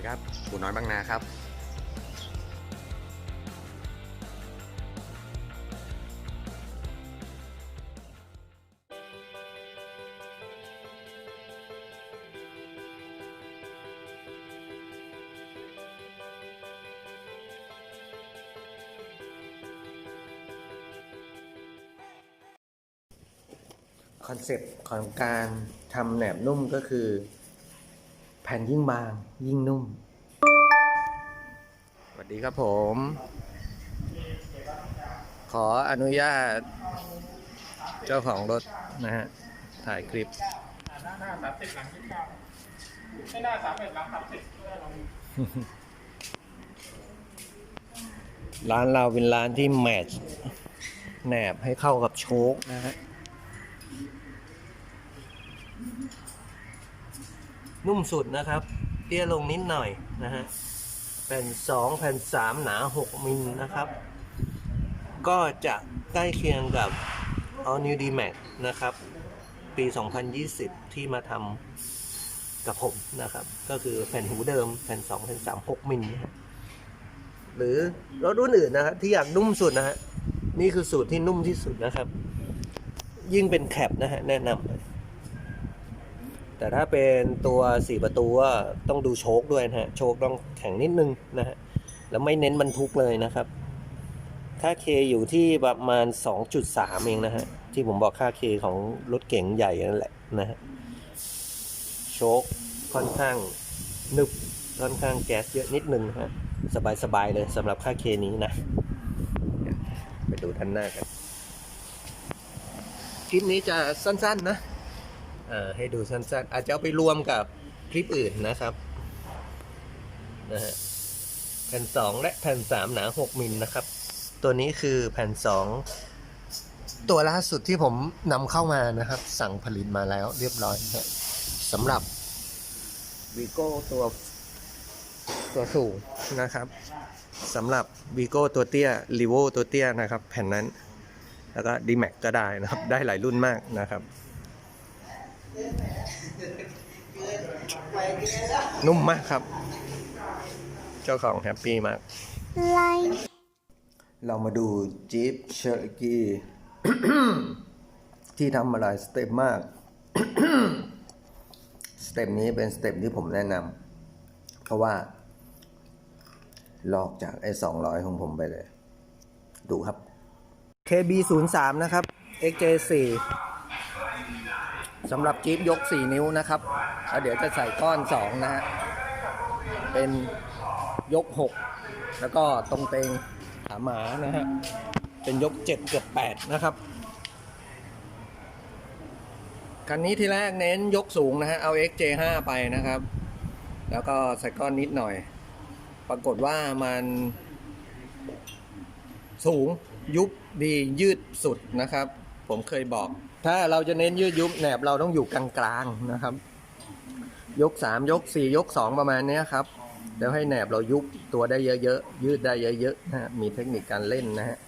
ดีครับปูน้อยบางนาครับคอนเซปต์ของการทำแหนบนุ่มก็คือ ผ่นยิ่งบางยิ่งนุ่ม สวัสดีครับผม ขออนุญาต เจ้าของรถนะฮะ ถ่ายคลิปหน้าสามสิบหลังยี่สิบเก้าไม่หน้าสามเอ็ดหลังสามสิบร้านเราเป็นร้านที่แมทแหนบให้เข้ากับโชคนะฮะ นุ่มสุดนะครับเตี้ยลงนิดหน่อยนะฮะแผ่นสองแผ่นสามหนาหกมิลนะครับ ก็จะใกล้เคียงกับ All New D Max นะครับ ปี 2020 ที่มาทำกับผมนะครับ ก็คือแผ่นหูเดิมแผ่น 2 แผ่น 3 6 มิลนะหรือรถรุ่นอื่นนะครับที่อยากนุ่มสุดนะฮะนี่คือสูตรที่นุ่มที่สุดนะครับ ยิ่งเป็นแคปนะฮะแนะนำ แต่ถ้าเป็นตัวสี่ประตูก็ต้องดูโชคด้วยนะฮะ โชคต้องแข็งนิดนึงนะฮะ แล้วไม่เน้นบรรทุกเลยนะครับ ค่าเคอยู่ที่ประมาณ 2.3 เองนะฮะ ที่ผมบอกค่าเคของรถเก๋งใหญ่นั่นแหละนะฮะ โชคค่อนข้างนึบค่อนข้างแก๊สเยอะนิดนึงนะฮะ สบายๆเลยสำหรับค่าเคนี้นะ ไปดูท่านหน้ากันคลิปนี้จะสั้นๆนะ เอ่อให้ดูสั้นๆ อาจจะเอาไปรวมกับคลิปอื่นนะครับนะฮะแผ่นสองและแผ่นสามหนาหกมิลนะครับ ตัวนี้คือแผ่นสองตัวล่าสุดที่ผมนำเข้ามานะครับ สั่งผลิตมาแล้วเรียบร้อยนะสำหรับวีโก้ตัวตัวสูงนะครับสำหรับ v ีโก้ตัวเตี้ย r ีโวตัวเตี้ยนะครับ แผ่นนั้น แล้วก็ d m a x ก็ได้นะครับ ได้หลายรุ่นมากนะครับ นุ่มมากครับ เจ้าของแฮปปี้มาก เรามาดูจีปเชอร์กี้ที่ทำมาหลายสเต็ปมาก สเต็ปนี้เป็นสเต็ปที่ผมแนะนำเพราะว่า ลอกจากไอ้สองร้อยของผมไปเลย ดูครับ KB 0 3 นะครับ XJ 4 สำหรับจี๊ปยก 4 นิ้วนะครับแล้วเดี๋ยวจะใส่ก้อน 2 นะฮะ เป็นยก 6 แล้วก็ตรงเตงขาหมานะฮะ เป็นยก 7 เกือบ 8 นะครับ คันนี้ที่แรกเน้นยกสูงนะฮะ เอา XJ5 ไปนะครับ แล้วก็ใส่ก้อนนิดหน่อย ปรากฏว่ามันสูงยุบดียืดสุดนะครับ ผมเคยบอก ถ้าเราจะเน้นยืดยุบแหนบเราต้องอยู่กลางๆนะครับ ยก3ยก4ยก2ประมาณนี้ครับแล้วให้แหนบเรายุบตัวได้เยอะๆยืดได้เยอะๆนะมีเทคนิคการเล่นนะฮะ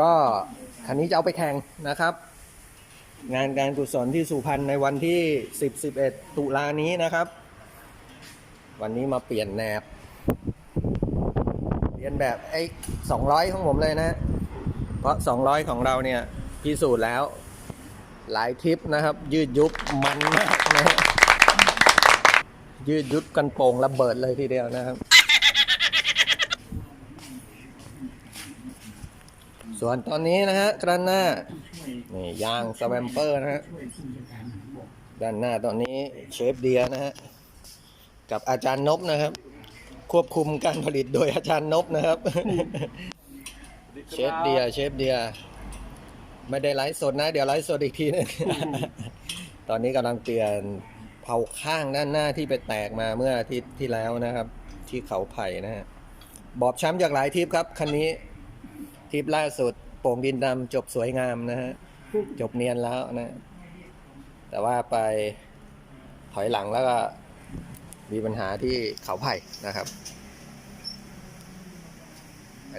ก็คันนี้จะเอาไปแข่งนะครับ งานการกุศลที่สุพรรณในวันที่ 10 11 ตุลานี้นะครับ วันนี้มาเปลี่ยนแหนบเรียนแบบไอ้สองร้อยของผมเลยนะ เพราะสองร้อยของเราเนี่ย พิสูจน์แล้ว หลายทริปนะครับ ยืดยุบมันมากนะฮะยืดยุบกันโป่งระเบิดเลยทีเดียวนะครับ ส่วนตอนนี้นะฮะกระหน้านี่ยางสแวมเปอร์นะฮะด้านหน้าตอนนี้เชฟเดียนะฮะกับอาจารย์นบนะครับ ควบคุมการผลิตโดยอาจารย์นบนะครับ เชฟเดียเชฟเดีย ไม่ได้ไลฟ์สดนะ เดี๋ยวไลฟ์สดอีกทีนึง ตอนนี้กำลังเปลี่ยนเผาข้างด้านหน้าที่ไปแตกมาเมื่ออาทิตย์ที่แล้วนะครับ ที่เขาไผ่นะฮะบอบช้ำจากหลายทริปครับคันนี้ทริปล่าสุดโป่งดินดำจบสวยงามนะฮะจบเนียนแล้วนะ แต่ว่าไปถอยหลังแล้วก็มีปัญหาที่เขาไผ่นะครับ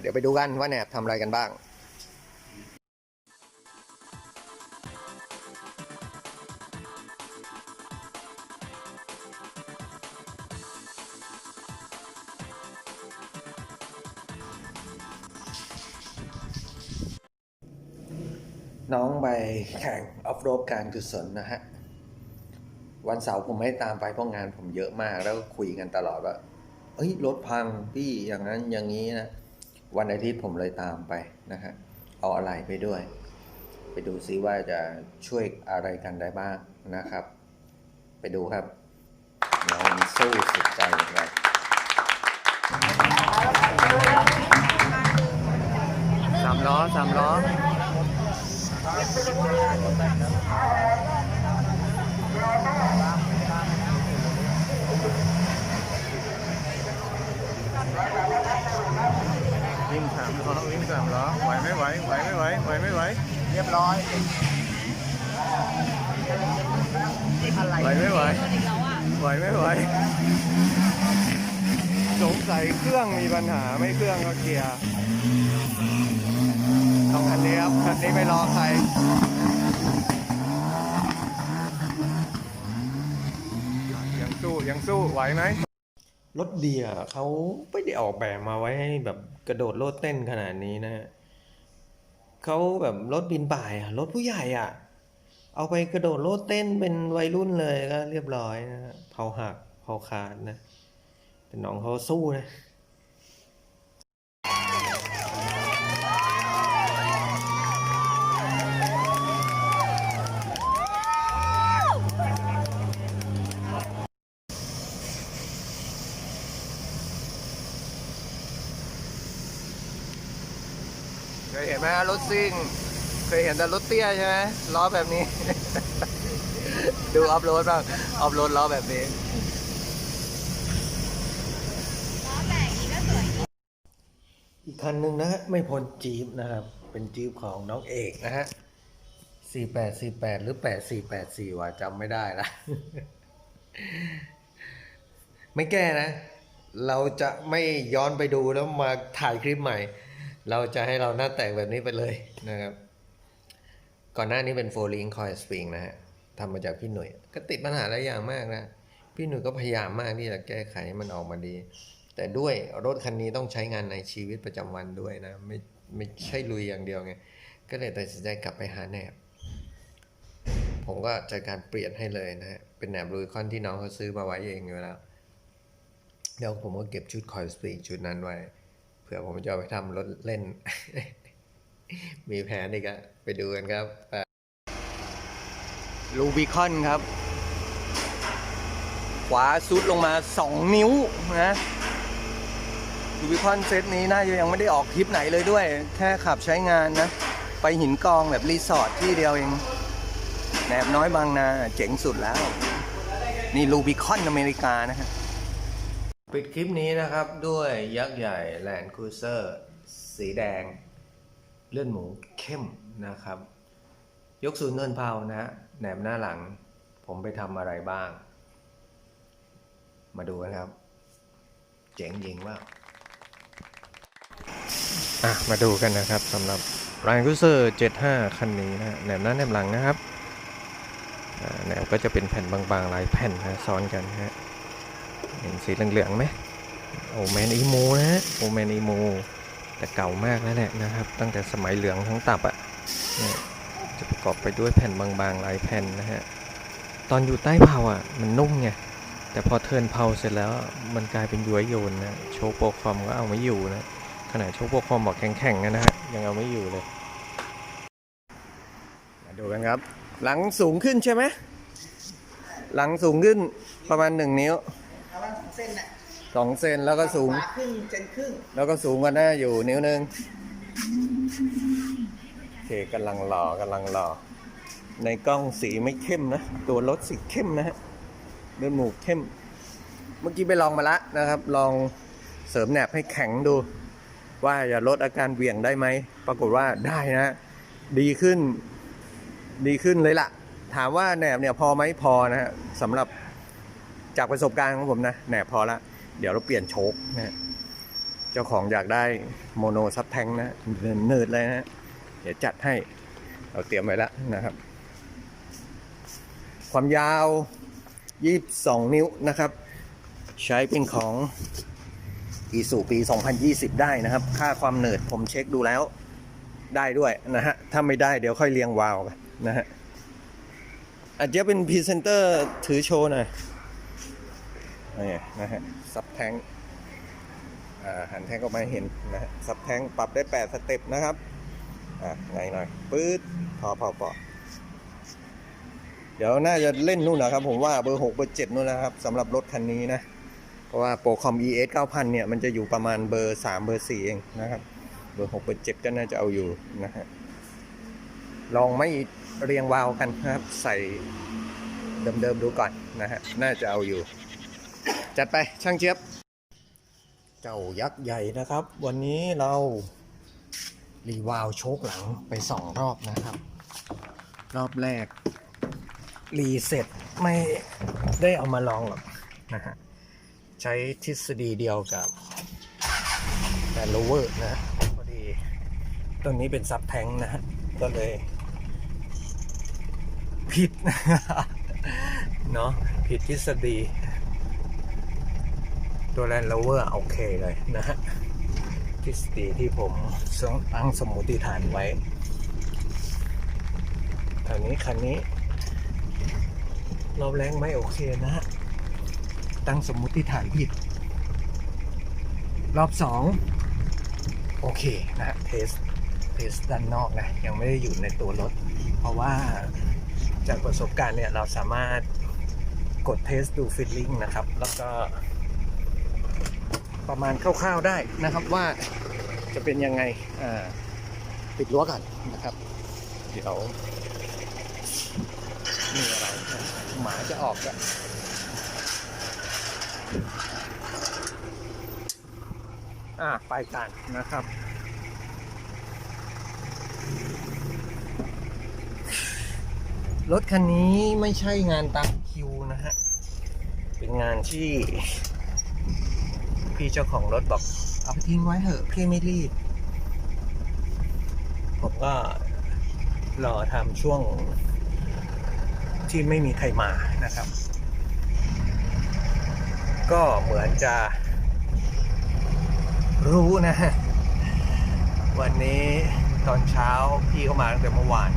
เดี๋ยวไปดูกันว่าแหนบทำอะไรกันบ้าง น้องไปแข่งออฟโรดการกุศลนะฮะ วันเสาร์ผมไม่ตามไปเพราะงานผมเยอะมาก แล้วก็คุยกันตลอดว่าเอ้ยรถพังพี่อย่างนั้นอย่างนี้นะ วันอาทิตย์ผมเลยตามไปนะฮะ เอาอะไรไปด้วย ไปดูซิว่าจะช่วยอะไรกันได้บ้างนะครับ ไปดูครับ น้องสู้สุดใจครับสามล้อสามล้อ วิ่งสามล้อวิ่งสามล้อไหวไม่ไหวไหวไม่ไหวไหวไม่ไหวเรียบร้อยไหวไม่ไหวไหวไม่ไหวสงสัยเครื่องมีปัญหาไม่เครื่องก็เกียร์ ต้องคันนี้ครับคันนี้ไม่รอใครยังสู้ยังสู้ไหวไหมรถเดียเขาไม่ได้ออกแบบมาไว้ให้แบบกระโดดโลดเต้นขนาดนี้นะฮะเขาแบบรถบินป่ายอะรถผู้ใหญ่อะ เอาไปกระโดดโลดเต้นเป็นวัยรุ่นเลยก็เรียบร้อยนะฮะเผาหักเผาขาดนะแต่น้องเขาสู้นะ ฮะรถซิ่ง เคยเห็นแต่รถเตี้ยใช่ไหมล้อแบบนี้ ดูออฟโรดบ้างออฟโรดล้อแบบนี้อีกคันหนึ่งนะฮะไม่พ้นจี๊ปนะครับ เป็นจี๊ปของน้องเอกนะฮะ4848หรือ8484ว่าจำไม่ได้ละไม่แก้นะ เราจะไม่ย้อนไปดูแล้วมาถ่ายคลิปใหม่ เราจะให้เราหน้าแต่งแบบนี้ไปเลยนะครับ ก่อนหน้านี้เป็นโฟลิงคอยสปริงนะฮะทำมาจากพี่หนุ่ยก็ติดปัญหาหลายอย่างมากนะ พี่หนุ่ยก็พยายามมากที่จะแก้ไขมันออกมาดี แต่ด้วยรถคันนี้ต้องใช้งานในชีวิตประจำวันด้วยนะ ไม่ไม่ใช่ลุยอย่างเดียวไง ก็เลยตัดสินใจกลับไปหาแหนบ ผมก็จัดการเปลี่ยนให้เลยนะฮะ เป็นแหนบลุยคอนที่น้องเขาซื้อมาไว้เองอยู่แล้ว เดี๋ยวผมก็เก็บชุดคอยสปริงชุดนั้นไว้ เผื่อผมจะเอาไปทำรถเล่น มีแผนอีกอะไปดูกันครับลูบิคอนครับ ขวาซุดลงมา 2 นิ้วนะลูบิคอนเซตนี้น่าจะยังไม่ได้ออกทริปไหนเลยด้วย แค่ขับใช้งานนะ ไปหินกองแบบรีสอร์ทที่เดียวเองแหนบน้อยบางนาเจ๋งสุดแล้ว นี่ลูบิคอนอเมริกานะฮะ ปิดคลิปนี้นะครับด้วยยักษ์ใหญ่ Land Cruiser สีแดง เลื่อนหมูเข้มนะครับ ยกศูนย์เนินเผานะฮะแหนบหน้าหลัง ผมไปทำอะไรบ้าง มาดูกันครับ เจ๋งจริงว่าอะมาดูกันนะครับสำหรับ Land Cruiser 75 คันนี้นะฮะแหนบหน้าแหนบหลังนะครับแหนบก็จะเป็นแผ่นบางๆหลายแผ่นนะซ้อนกันนะฮะ เห็นสีเหลืองๆไหมโอแมนอีโมนะฮะโอแมนอีโมแต่เก่ามากแล้วแหละนะครับ ตั้งแต่สมัยเหลืองทั้งตับอะ่ะจะประกอบไปด้วยแผ่นบางๆหลายแผ่นนะฮะตอนอยู่ใต้เผาอะมันนุ่มไงแต่พอเทินเผาเสร็จแล้วมันกลายเป็นย้วยโยนนะโชว์โปรคอมก็เอาไม่อยู่นะขนาดโชว์โปรคอมบอกแข็งๆนะฮะยังเอาไม่อยู่เลยมาดูกันครับ หลังสูงขึ้นใช่ไหมหลังสูงขึ้นประมาณหนึ่งนิ้ว เอาว่าสองเส้นน่ะสองเซนแล้วก็สูง ขวาครึ่งเซนครึ่งแล้วก็สูงกว่าหน้าอยู่นิ้วหนึงโอเคกำลังหล่อกำลังหล่อ ในกล้องสีไม่เข้มนะ ตัวรถสีเข้มนะฮะเดินหมูเข้ม เมื่อกี้ไปลองมาละนะครับ ลองเสริมแหนบให้แข็งดู ว่าจะลดอาการเหวี่ยงได้ไหม ปรากฏว่าได้นะ ดีขึ้น ดีขึ้นเลยล่ะ ถามว่าแหนบเนี่ยพอไหมพอนะฮะสำหรับ จากประสบการณ์ของผมนะแหนพอละเดี๋ยวเราเปลี่ยนโชคนะเจ้าของอยากได้โมโนซับแทงนะเนิร์ดเลยนะเดี๋ยวจัดให้เราเตรียมไว้แล้วนะครับ ความยาว 22 นิ้วนะครับ ใช้เป็นของอีสูปี 2020 ได้นะครับ ค่าความเนิร์ดผมเช็คดูแล้วได้ด้วยนะฮะ ถ้าไม่ได้เดี๋ยวค่อยเรียงวาล์วกันนะฮะอาจจะเป็นพรีเซนเตอร์ถือโชว์หน่อย นี่นะฮะซับแทงหันแทงก็มาเห็นนะฮะซับแทงปรับได้ 8 สเต็ปนะครับอะไงหน่อยปื๊ดพอพอพอเดี๋ยวน่าจะเล่นนู่นนะครับ ผมว่าเบอร์ 6 เบอร์ 7 นู่นนะครับสำหรับรถคันนี้นะ เพราะว่าโปรคอม ES 9000 เนี่ย มันจะอยู่ประมาณเบอร์ 3 เบอร์ 4 เองนะครับ เบอร์ 6 เบอร์ 7 ก็น่าจะเอาอยู่นะฮะลองไม่เรียงวาล์วกันนะครับ ใส่เดิมๆดูก่อนนะฮะน่าจะเอาอยู่ จัดไปช่างเจี๊ยบ เจ้ายักษ์ใหญ่นะครับ วันนี้เรารีวาลวโชคหลังไปสองรอบนะครับ รอบแรก รีเซ็ตไม่ได้เอามาลองหรอกนะฮะใช้ทฤษฎีเดียวกับแต่โลเวอร์นะฮะพอดีตรงนี้เป็นซับแทงนะฮะก็เลย ผิดเนาะผิดทฤษฎี ตัวแลนด์โลเวอร์โอเคเลยนะฮะทฤษฎีที่ผมตั้งสมมติฐานไว้คันนี้คันนี้รอบแรงไม่โอเคนะฮะ ตั้งสมมติฐานผิด รอบสองโอเคนะฮะเทสเทสด้านนอกนะ ยังไม่ได้อยู่ในตัวรถ เพราะว่าจากประสบการณ์เนี่ย เราสามารถกดเทสดูฟิลลิ่งนะครับ แล้วก็ ประมาณคร่าวๆได้นะครับว่าจะเป็นยังไงปิดรั้วกันนะครับ เดี๋ยวมีอะไรหมาจะออกอะอ่าไปกันนะครับรถคันนี้ไม่ใช่งานตามคิวนะฮะ เป็นงานที่ พี่เจ้าของรถบอกเอาไปทิ้งไว้เถอะพี่ไม่รีบ ผมก็รอทำช่วงที่ไม่มีใครมานะครับ ก็เหมือนจะ รู้นะ วันนี้ตอนเช้าพี่เข้ามาตั้งแต่เมื่อวาน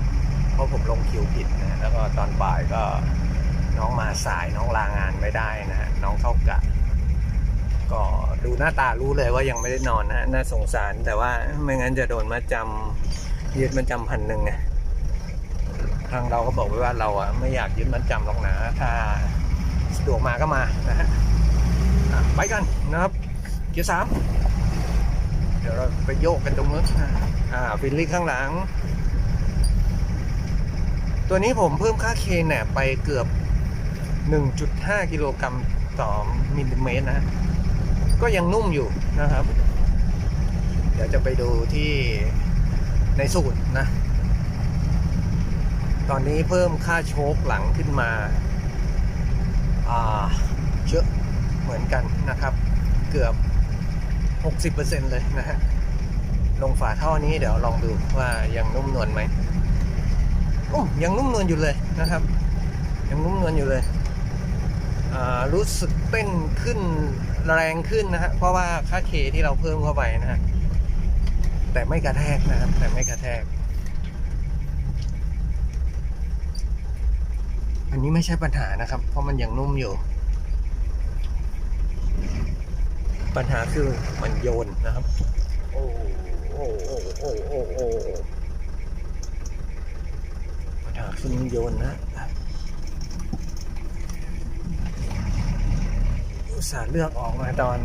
เพราะผมลงคิวผิดนะ แล้วก็ตอนบ่ายก็น้องมาสายน้องลางานไม่ได้นะฮะน้องเข้ากะ ก็ ดูหน้าตารู้เลยว่ายังไม่ได้นอนนะน่าสงสารแต่ว่าไม่งั้นจะโดนมาจำยึดมาจำพันหนึ่งไงทางเราก็บอกไว้ว่าเราอะไม่อยากยึดมันจำหรอกนะถ้าสะดวกมาก็มานะฮะไปกันนะครับเกียร์สามเดี๋ยวเราไปโยกกันตรงนู้นอ่าฟิลลิ่ข้างหลัง ตัวนี้ผมเพิ่มค่าเคแนบไปเกือบ 1.5 กิโลกรัมต่อมิลลิเมตรนะ ก็ยังนุ่มอยู่นะครับ เดี๋ยวจะไปดูที่ในสูตรนะ ตอนนี้เพิ่มค่าโชคหลังขึ้นมาเยอะเหมือนกันนะครับ เกือบ 60%เลยนะฮะลงฝาท่อนี้เดี๋ยวลองดูว่ายังนุ่มนวลไหมอ้ยังนุ่มนวลอยู่เลยนะครับ ยังนุ่มนวลอยู่เลย รู้สึกเต้นขึ้น แรงขึ้นนะฮะเพราะว่าค่าเคที่เราเพิ่มเข้าไปนะฮะแต่ไม่กระแทกนะครับ แต่ไม่กระแทก อันนี้ไม่ใช่ปัญหานะครับ เพราะมันยังนุ่มอยู่ ปัญหาคือมันโยนนะครับ โอ้โอ้โอ้โอ้โอ้โอ้ปัญหาคือมันโยนนะ อุตส่าห์เลือกออกมาตอน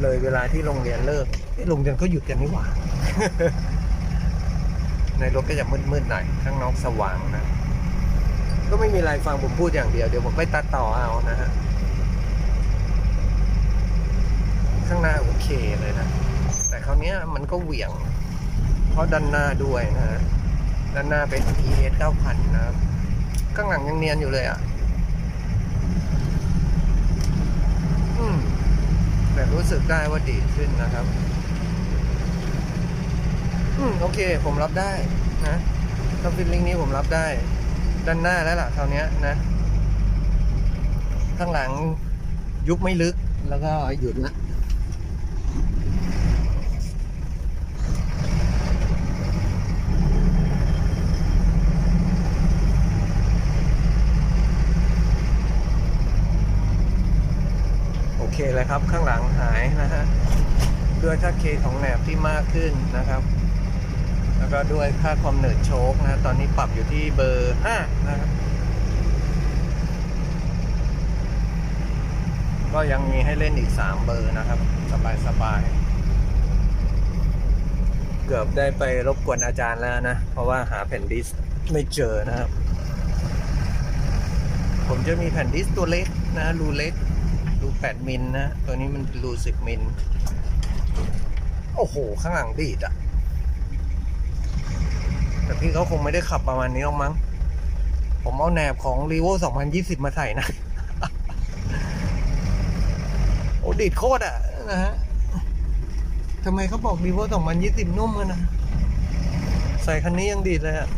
เลยเวลาที่โรงเรียนเลิกโรงเรียนก็หยุดกันนี่หว่า ในรถก็จะมืดๆหน่อยข้างนอกสว่างนะ ก็ไม่มีอะไรฟังผมพูดอย่างเดียว เดี๋ยวผมไปตัดต่อเอานะฮะ ข้างหน้าโอเคเลยนะ แต่คราวนี้มันก็เหวี่ยง เพราะด้านหน้าด้วยนะฮะด้านหน้าเป็น ES 9000 นะครับ ข้างหลังยังเนียนอยู่เลยอะ แต่รู้สึกได้ว่าดีขึ้นนะครับ อืมโอเค ผมรับได้นะถ้าฟิลลิ่งนี้ผมรับได้ ด้านหน้าแล้วล่ะคราวนี้นะ ข้างหลังยุบไม่ลึกแล้วก็หยุดละ เคเลยครับ ข้างหลังหายนะฮะด้วยค่าเคของแหนบที่มากขึ้นนะครับ แล้วก็ด้วยค่าความเหนืดโชคนะตอนนี้ปรับอยู่ที่เบอร์5นะครับก็ยังมีให้เล่นอีก 3 เบอร์นะครับ สบายสบายเกือบได้ไปรบกวนอาจารย์แล้วนะ เพราะว่าหาแผ่นดิสก์ไม่เจอนะครับ ผมจะมีแผ่นดิสก์ตัวเล็กนะรูเล็ก รู8มิลนะ ตัวนี้มันรู10มิล โอ้โห ข้างหลังดีดอะแต่พี่เขาคงไม่ได้ขับประมาณนี้หรอกมั้ง ผมเอาแหนบของ r e v o 2020 มาใส่นะ โอ้ดีดโคตรอะนะฮะทำไมเขาบอก r e v o 2020 นุ่มกันนะ ใส่คันนี้ยังดีดเลยอะ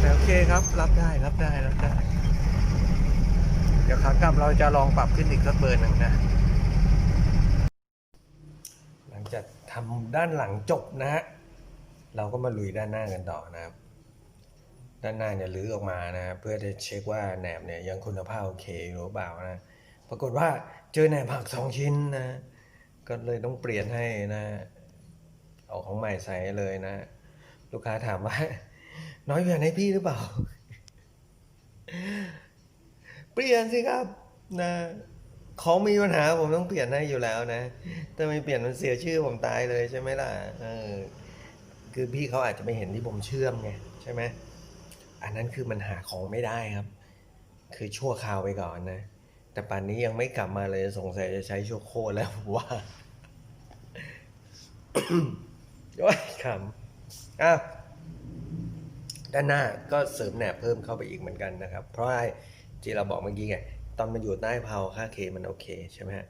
แต่โอเคครับ รับได้รับได้รับได้ เดี๋ยวขากลับเราจะลองปรับขึ้นอีกสักเบอร์หนึ่งนะ หลังจากทำด้านหลังจบนะฮะเราก็มาลุยด้านหน้ากันต่อนะครับ ด้านหน้าเนี่ยรื้อออกมานะเพื่อจะเช็คว่าแหนบเนี่ยยังคุณภาพโอเคหรือเปล่านะ ปรากฏว่าเจอแหนบหักสองชิ้นนะ ก็เลยต้องเปลี่ยนให้นะ เอาของใหม่ใส่เลยนะ ลูกค้าถามว่า น้อยเปลี่ยนให้พี่หรือเปล่า เปลี่ยนสิครับ นะของมีปัญหาผมต้องเปลี่ยนให้อยู่แล้วนะถ้าไม่เปลี่ยนมันเสียชื่อผมตายเลยใช่ไหมล่ะเออคือพี่เขาอาจจะไม่เห็นที่ผมเชื่อมไงใช่ไหมอันนั้นคือมันหาของไม่ได้ครับ คือชั่วคราวไปก่อนนะ แต่ป่านนี้ยังไม่กลับมาเลยสงสัยจะใช้ชั่วโคตรแล้วผมว่าโอ้ยขำอ้าว ด้านหน้าก็เสริมแหนบเพิ่มเข้าไปอีกเหมือนกันนะครับ เพราะที่เราบอกเมื่อกี้ไงตอนมาอยู่ใต้เพาค่าเคมันโอเคใช่ไหมฮะ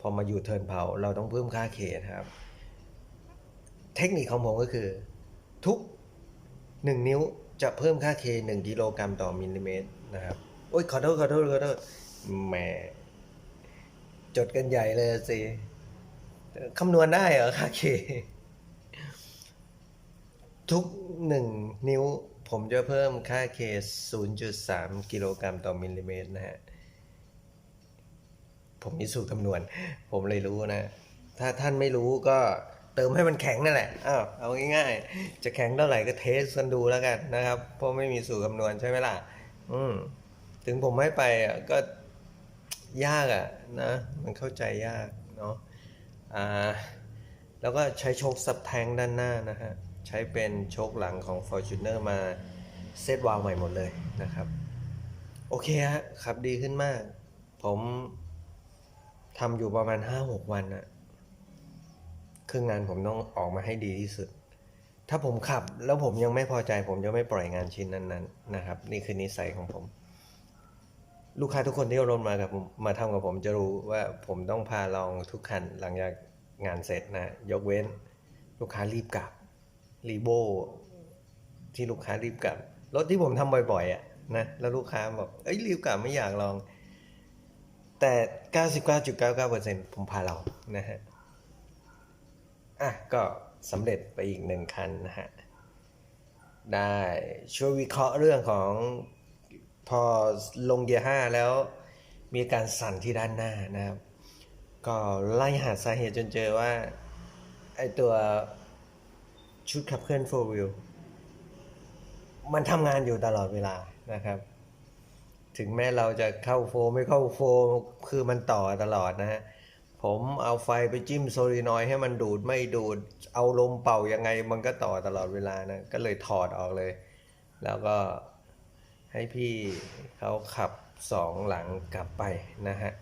พอมาอยู่เทิร์นเพาเราต้องเพิ่มค่าเคนะครับ เทคนิคของผมก็คือ ทุก 1 นิ้วจะเพิ่มค่าเค1กิโลกรัมต่อมิลลิเมตรนะครับโอ้ยขอโทษขอโทษขอโทษแหมจดกันใหญ่เลยสิคำนวณได้เหรอค่าเคทุกหนึ่งนิ้ว ผมจะเพิ่มค่าเค0.3 กิโลกรัมต่อมิลลิเมตรนะฮะ ผมมีสูตรคำนวณ ผมเลยรู้นะ ถ้าท่านไม่รู้ก็เติมให้มันแข็งนั่นแหละอ้าวเอาง่ายๆ จะแข็งเท่าไหร่ก็เทสกันดูแล้วกันนะครับ เพราะไม่มีสูตรคำนวณใช่ไหมล่ะ อืม ถึงผมไม่ไปอะก็ยากอะนะ มันเข้าใจยากเนาะ อ่า แล้วก็ใช้โชคซับแทงด้านหน้านะฮะ ใช้เป็นโชคหลังของ Fortuner มาเซตวาล์วใหม่หมดเลยนะครับ โอเคฮะขับดีขึ้นมาก ผมทำอยู่ประมาณ 5-6 วันอะครึ่งงานผมต้องออกมาให้ดีที่สุด ถ้าผมขับแล้วผมยังไม่พอใจ ผมจะไม่ปล่อยงานชิ้นนั้นๆนะครับ นี่คือนิสัยของผม ลูกค้าทุกคนที่เอารถมากับผมมาทำกับผมจะรู้ว่าผมต้องพาลองทุกคันหลังจากงานเสร็จนะ ยกเว้น ลูกค้ารีบกลับ รีโบที่ลูกค้ารีบกลับ รถที่ผมทำบ่อยๆอะนะแล้วลูกค้าบอกเอ้ยรีบกลับไม่อยากลอง แต่ 99.99%ผมพาเรานะฮะอะก็สำเร็จไปอีกหนึ่งคันนะฮะได้ช่วยวิเคราะห์เรื่องของพอลงเกียร์ห้าแล้วมีการสั่นที่ด้านหน้านะครับ ก็ไล่หาสาเหตุจนเจอว่า ไอตัว ชุดขับเคลื่อน4 wheel มันทำงานอยู่ตลอดเวลานะครับ ถึงแม้เราจะเข้าโฟร์ไม่เข้าโฟร์คือมันต่อตลอดนะฮะ ผมเอาไฟไปจิ้มโซลินอยให้มันดูดไม่ดูด เอาลมเป่ายังไงมันก็ต่อตลอดเวลานะ ก็เลยถอดออกเลย แล้วก็ให้พี่เขาขับสองหลังกลับไปนะฮะ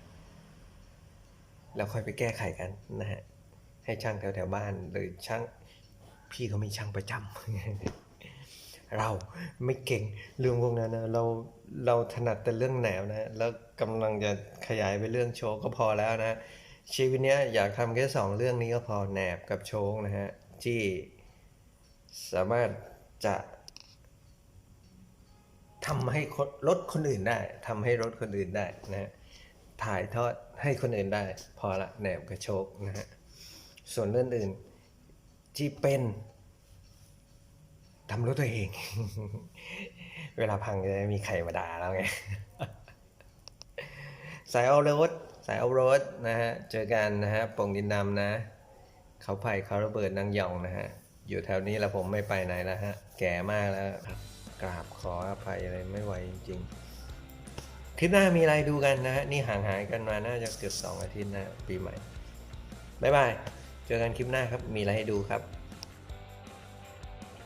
แล้วค่อยไปแก้ไขกันนะฮะ ให้ช่างแถวแถวบ้านหรือช่าง พี่เขามีช่างประจำเราไม่เก่งเรื่องพวกนั้นนะเราเราถนัดแต่เรื่องแหนวนะแล้วกำลังจะขยายไปเรื่องโชว์ก็พอแล้วนะชีวิตเนี้ยอยากทำแค่สองเรื่องนี้ก็พอแหนบกับโชว์นะฮะที่สามารถจะทำให้คนรถคนอื่นได้ทำให้รถคนอื่นได้นะฮะถ่ายทอดให้คนอื่นได้ พอละแหนบกับโชคนะฮะส่วนเรื่องอื่น ที่เป็นทำรถตัวเอง เวลาพังจะมีใครมาด่าแล้วไง สายเอารถสายเอารถนะฮะ เจอกันนะฮะปงดินดำนะ เขาไผ่เขาระเบิดนางยองนะฮะ อยู่แถวนี้แล้วผมไม่ไปไหนแล้วฮะ แก่มากแล้วครับ กราบขออภัยอะไรไม่ไหวจริงๆคลิปหน้ามีอะไรดูกันนะฮะ นี่ห่างหายกันมาน่าจะเกือบสองอาทิตย์นะ ปีใหม่ บ๊ายบาย เจอกันคลิปหน้าครับ มีอะไรให้ดูครับ